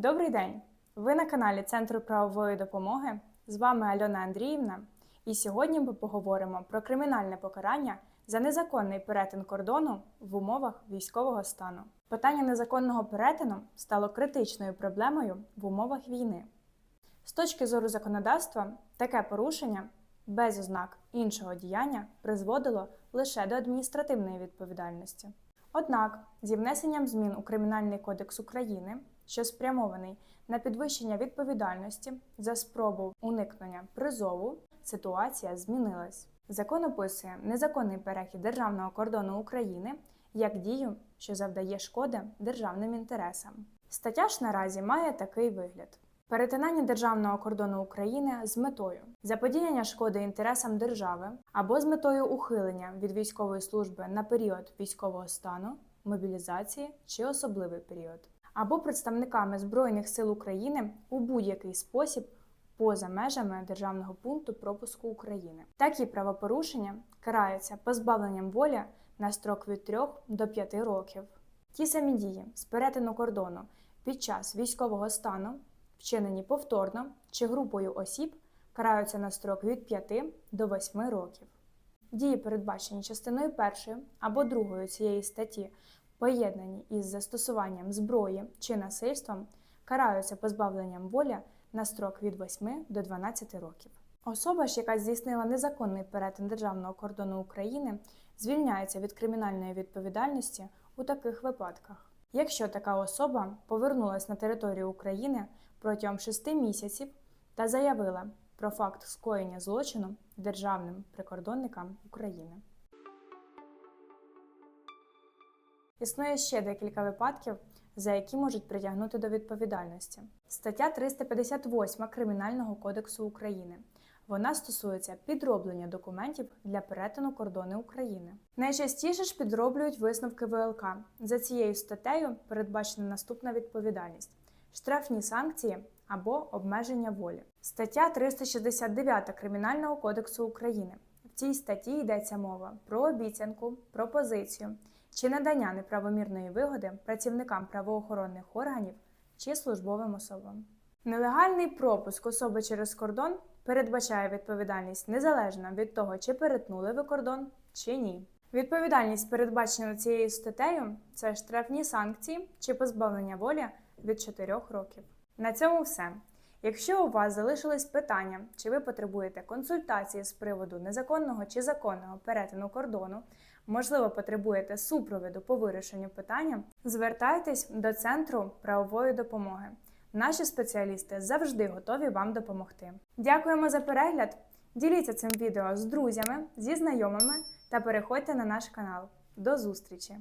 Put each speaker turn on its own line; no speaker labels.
Добрий день! Ви на каналі Центру правової допомоги. З вами Альона Андріївна. І сьогодні ми поговоримо про кримінальне покарання за незаконний перетин кордону в умовах військового стану. Питання незаконного перетину стало критичною проблемою в умовах війни. З точки зору законодавства, таке порушення без ознак іншого діяння призводило лише до адміністративної відповідальності. Однак, зі внесенням змін у Кримінальний кодекс України, що спрямований на підвищення відповідальності за спробу уникнення призову, ситуація змінилась. Закон описує незаконний перехід державного кордону України як дію, що завдає шкоди державним інтересам. Стаття ж наразі має такий вигляд: перетинання державного кордону України з метою заподіяння шкоди інтересам держави або з метою ухилення від військової служби на період військового стану, мобілізації чи особливий період, або представниками Збройних сил України у будь-який спосіб поза межами державного пункту пропуску України. Такі правопорушення караються позбавленням волі на строк від 3 до 5 років. Ті самі дії з перетину кордону під час військового стану, вчинені повторно чи групою осіб, караються на строк від 5 до 8 років. Дії, передбачені частиною 1 або 2 цієї статті, поєднані із застосуванням зброї чи насильством, караються позбавленням волі на строк від 8 до 12 років. Особа ж, яка здійснила незаконний перетин державного кордону України, звільняється від кримінальної відповідальності у таких випадках. Якщо така особа повернулася на територію України протягом 6 місяців та заявила про факт скоєння злочину державним прикордонникам України. Існує ще декілька випадків, за які можуть притягнути до відповідальності. Стаття 358 Кримінального кодексу України. Вона стосується підроблення документів для перетину кордону України. Найчастіше ж підроблюють висновки ВЛК. За цією статтею передбачена наступна відповідальність: штрафні санкції або обмеження волі. Стаття 369 Кримінального кодексу України. В цій статті йдеться мова про обіцянку, пропозицію чи надання неправомірної вигоди працівникам правоохоронних органів чи службовим особам. Нелегальний пропуск особи через кордон передбачає відповідальність незалежно від того, чи перетнули ви кордон чи ні. Відповідальність, передбачена цією статтею, це штрафні санкції чи позбавлення волі від 4 років. На цьому все. Якщо у вас залишились питання, чи ви потребуєте консультації з приводу незаконного чи законного перетину кордону, можливо, потребуєте супроводу по вирішенню питання, звертайтесь до Центру правової допомоги. Наші спеціалісти завжди готові вам допомогти. Дякуємо за перегляд! Діліться цим відео з друзями, зі знайомими та переходьте на наш канал. До зустрічі!